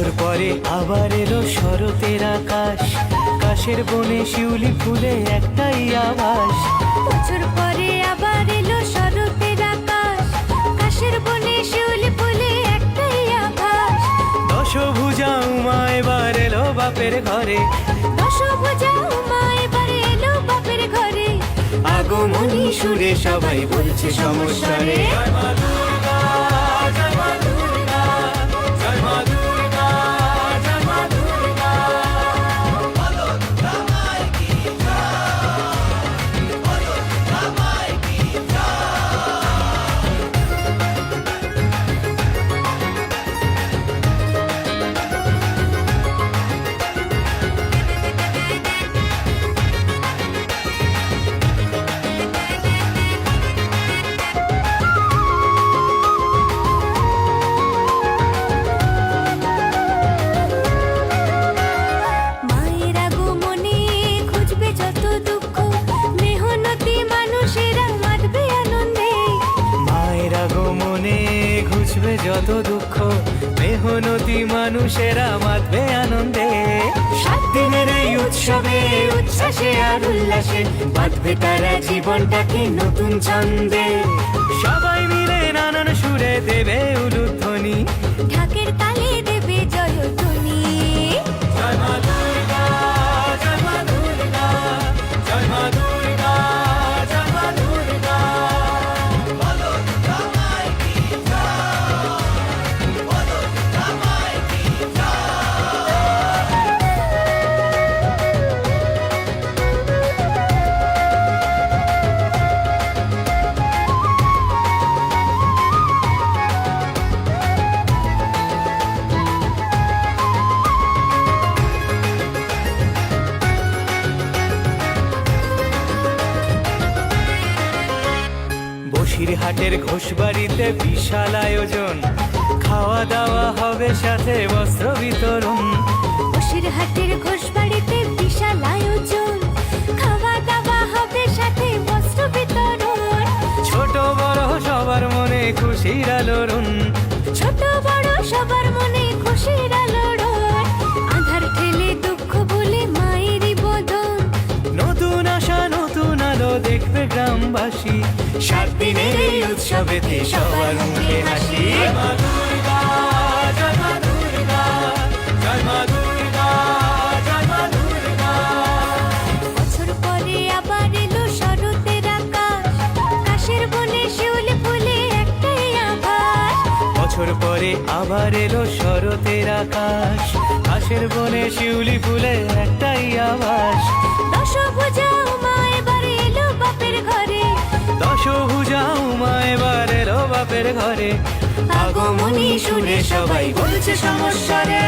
বছর পরে আবার এলো শরতের আকাশ। কাশের বনে শিউলি ফুলে একটাই আবাস বছর পরে আবার এলো শরতের আকাশ। কাশের বনে শিউলি ফুলে একটাই আভাস। দশভুজা উমা এবার এলো বাপের ঘরে। দশভুজা উমা এবার এলো বাপের ঘরে। আগমনী সুরে সবাই বলছে সমস্যারে। মায়ের ঘুষবে যত দুঃখ। মেহনতি মানুষেরা মাতবে আনন্দে। সাত দিনের এই উৎসবে, উচ্ছ্বাসে আর উল্লাসে বাঁধবে তারা জীবনটাকে নতুন ছন্দে। সবাই মিলে নানান সুরে দেবে উলুধ্বনি। ঢাকের বসিরহাটের ঘোষবাড়িতে বিশাল আয়োজন। খাওয়া দাওয়া হবে সাথে বস্ত্র বিতরণ। বসিরহাটের ঘোষবাড়িতে বিশাল আয়োজন। খাওয়া দাওয়া হবে সাথে বস্ত্র বিতরণ। ছোট বড় সবার মনে খুশির আলোড়ন। ছোট বড় সবার মনে খুশির আলোড়ন। দুর্গা জয় মা দুর্গা বছর পরে আবার এলো শরতের আকাশ। কাশের বনে শিউলি ফুলে একটাই আভাস। বছর পরে আবার এলো শরতের আকাশ। আশের বনে শিউলি ফুলে একটাই আবাস দশভুজা মা এবার এলো বাপের ঘরে। দশভুজা বাপের ঘরে। আগমনী শুনে সবাই বলছে সমস্যা রে